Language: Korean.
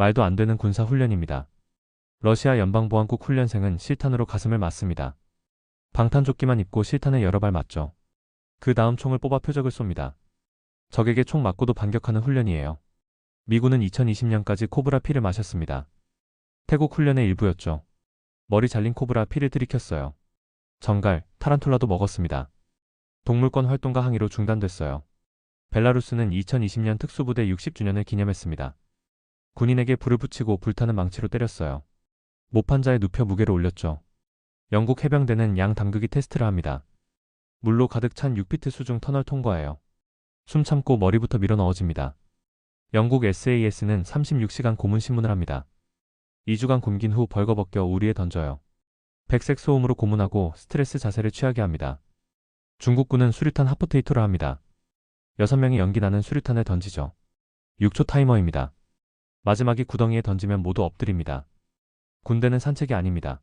말도 안 되는 군사 훈련입니다. 러시아 연방보안국 훈련생은 실탄으로 가슴을 맞습니다. 방탄조끼만 입고 실탄에 여러 발 맞죠. 그 다음 총을 뽑아 표적을 쏩니다. 적에게 총 맞고도 반격하는 훈련이에요. 미군은 2020년까지 코브라 피를 마셨습니다. 태국 훈련의 일부였죠. 머리 잘린 코브라 피를 들이켰어요. 정갈, 타란툴라도 먹었습니다. 동물권 활동가 항의로 중단됐어요. 벨라루스는 2020년 특수부대 60주년을 기념했습니다. 군인에게 불을 붙이고 불타는 망치로 때렸어요. 모판자에 눕혀 무게를 올렸죠. 영국 해병대는 양 담그기 테스트를 합니다. 물로 가득 찬 6피트 수중 터널 통과해요. 숨 참고 머리부터 밀어 넣어집니다. 영국 SAS는 36시간 고문 신문을 합니다. 2주간 굶긴 후 벌거벗겨 우리에 던져요. 백색 소음으로 고문하고 스트레스 자세를 취하게 합니다. 중국군은 수류탄 하프테이토를 합니다. 6명이 연기 나는 수류탄을 던지죠. 6초 타이머입니다. 마지막이 구덩이에 던지면 모두 엎드립니다. 군대는 산책이 아닙니다.